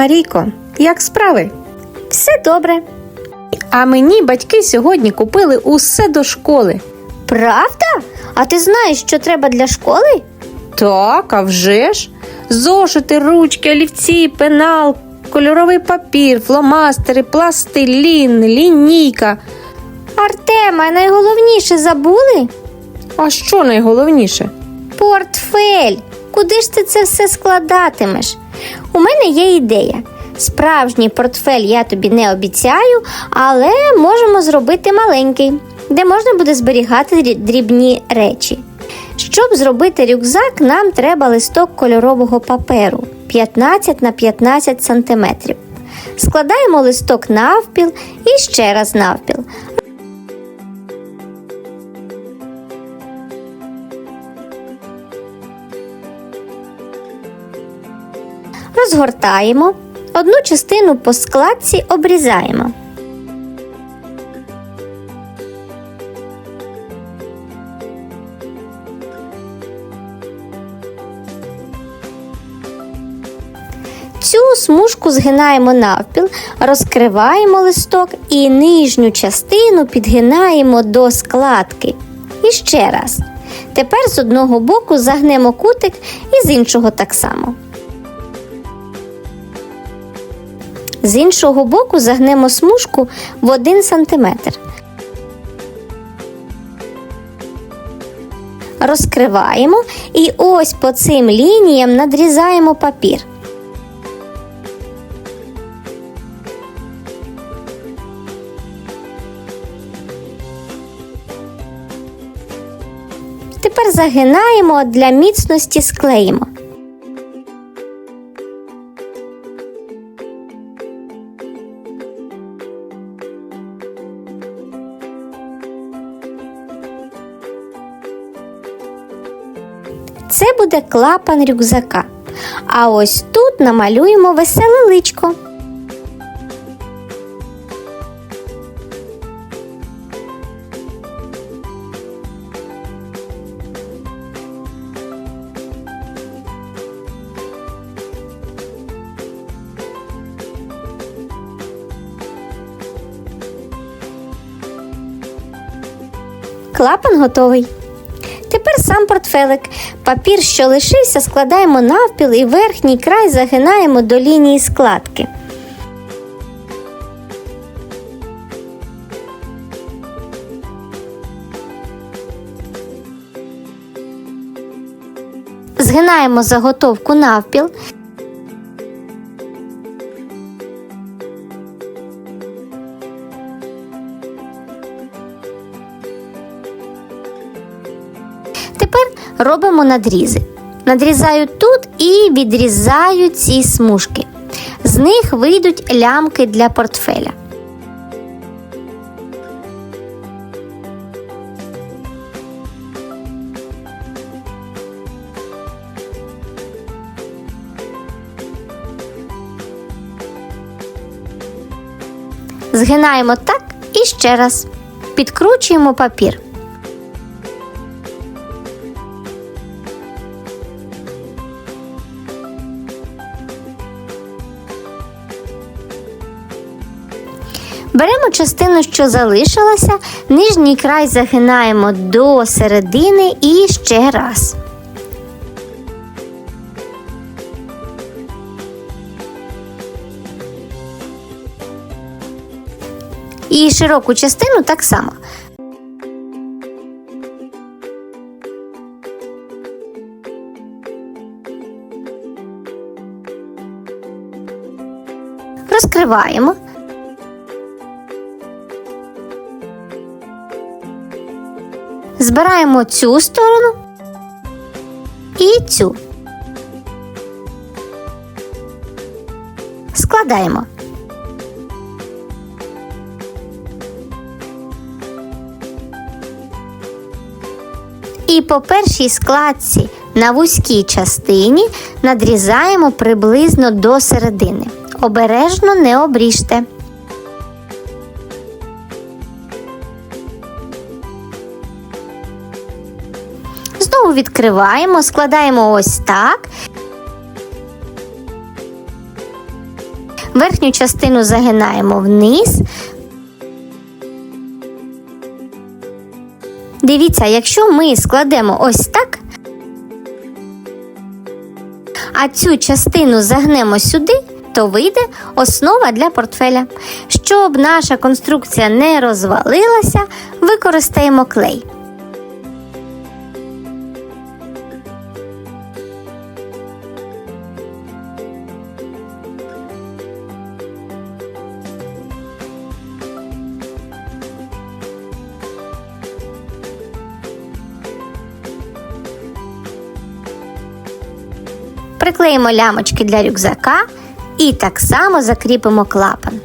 Марійко, як справи? Все добре. А мені батьки сьогодні купили усе до школи. Правда? А ти знаєш, що треба для школи? Так, а вже ж. Зошити, ручки, олівці, пенал, кольоровий папір, фломастери, пластилін, лінійка. Артема, найголовніше забули? А що найголовніше? Портфель. Куди ж ти це все складатимеш? У мене є ідея. Справжній портфель я тобі не обіцяю, але можемо зробити маленький, де можна буде зберігати дрібні речі. Щоб зробити рюкзак, нам треба листок кольорового паперу 15 на 15 см. Складаємо листок навпіл і ще раз навпіл. Розгортаємо. Одну частину по складці обрізаємо. Цю смужку згинаємо навпіл, розкриваємо листок і нижню частину підгинаємо до складки. І ще раз. Тепер з одного боку загнемо кутик і з іншого так само. З іншого боку загнемо смужку в 1 см. Розкриваємо і ось по цим лініям надрізаємо папір. Тепер загинаємо для міцності склеїмо. Це буде клапан рюкзака. А ось тут намалюємо веселе личко. Клапан готовий. Сам портфелик. Папір, що лишився, складаємо навпіл і верхній край загинаємо до лінії складки. Згинаємо заготовку навпіл. Робимо надрізи. Надрізаю тут і відрізаю ці смужки. З них вийдуть лямки для портфеля. Згинаємо так і ще раз. Підкручуємо папір. Беремо частину, що залишилася, нижній край загинаємо до середини і ще раз. І широку частину так само. Розкриваємо. Збираємо цю сторону і цю. Складаємо. І по першій складці на вузькій частині надрізаємо приблизно до середини. Обережно не обріжте. Відкриваємо, складаємо ось так. Верхню частину загинаємо вниз. Дивіться, якщо ми складемо ось так, а цю частину загнемо сюди, то вийде основа для портфеля. Щоб наша конструкція не розвалилася, використаємо клей. Приклеїмо лямочки для рюкзака і так само закріпимо клапан.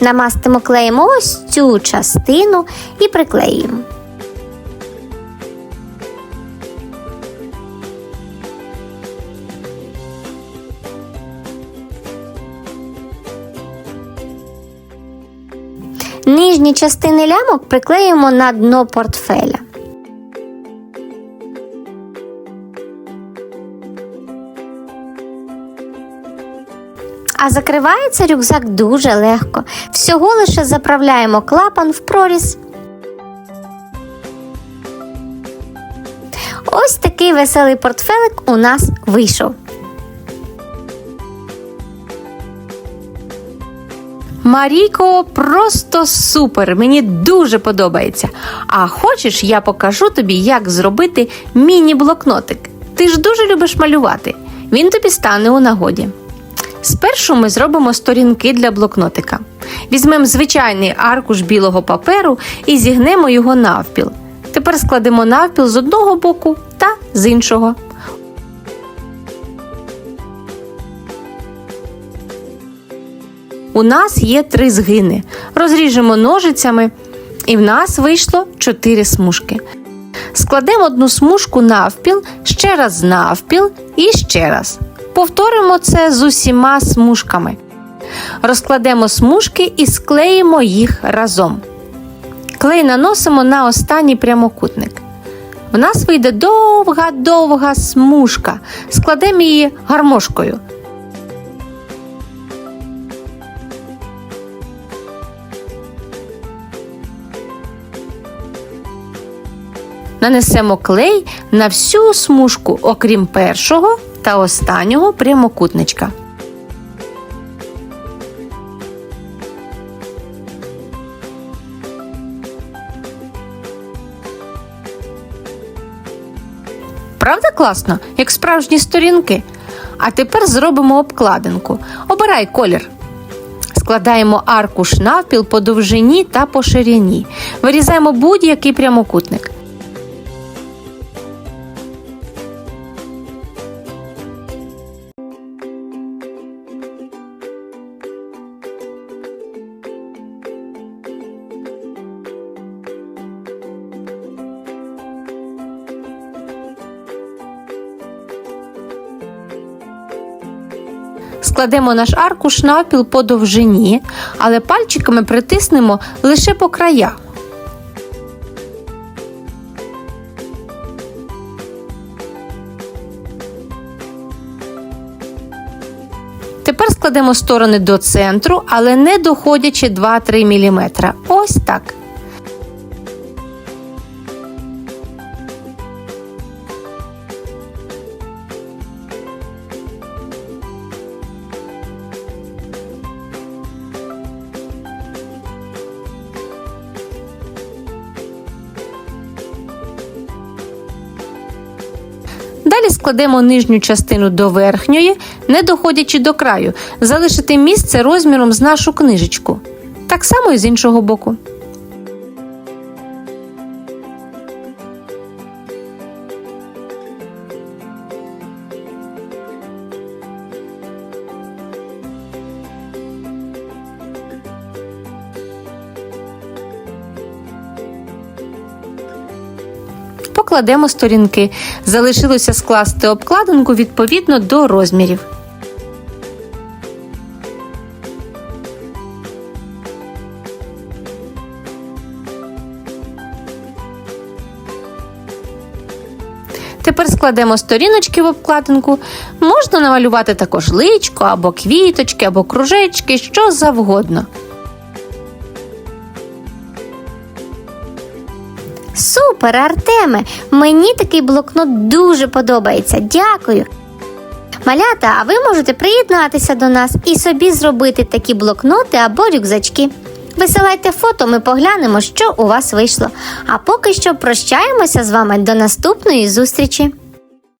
Намастимо клеєм ось цю частину і приклеюємо. Нижні частини лямок приклеїмо на дно портфеля. А закривається рюкзак дуже легко. Всього лише заправляємо клапан в проріз. Ось такий веселий портфелик у нас вийшов. Марійко, просто супер! Мені дуже подобається. А хочеш, я покажу тобі, як зробити міні-блокнотик. Ти ж дуже любиш малювати. Він тобі стане у нагоді. Спершу ми зробимо сторінки для блокнотика. Візьмемо звичайний аркуш білого паперу і зігнемо його навпіл. Тепер складемо навпіл з одного боку та з іншого. У нас є три згини. Розріжемо ножицями, і в нас вийшло чотири смужки. Складемо одну смужку навпіл, ще раз навпіл і ще раз. Повторимо це з усіма смужками. Розкладемо смужки і склеїмо їх разом. Клей наносимо на останній прямокутник. В нас вийде довга-довга смужка. Складемо її гармошкою. Нанесемо клей на всю смужку, окрім першого та останнього прямокутничка. Правда класно, як справжні сторінки? А тепер зробимо обкладинку. Обирай колір. Складаємо аркуш навпіл по довжині та по ширині. Вирізаємо будь-який прямокутник. Складемо наш аркуш навпіл по довжині, але пальчиками притиснемо лише по краях. Тепер складемо сторони до центру, але не доходячи 2-3 мм. Ось так. Далі складемо нижню частину до верхньої, не доходячи до краю, залишити місце розміром з нашу книжечку. Так само і з іншого боку. кладемо сторінки. Залишилося скласти обкладинку відповідно до розмірів. Тепер складемо сторіночки в обкладинку. Можна намалювати також личко або квіточки, або кружечки, що завгодно. Супер, Артеме! Мені такий блокнот дуже подобається. Дякую. Малята, а ви можете приєднатися до нас і собі зробити такі блокноти або рюкзачки. Висилайте фото, ми поглянемо, що у вас вийшло. А поки що прощаємося з вами до наступної зустрічі.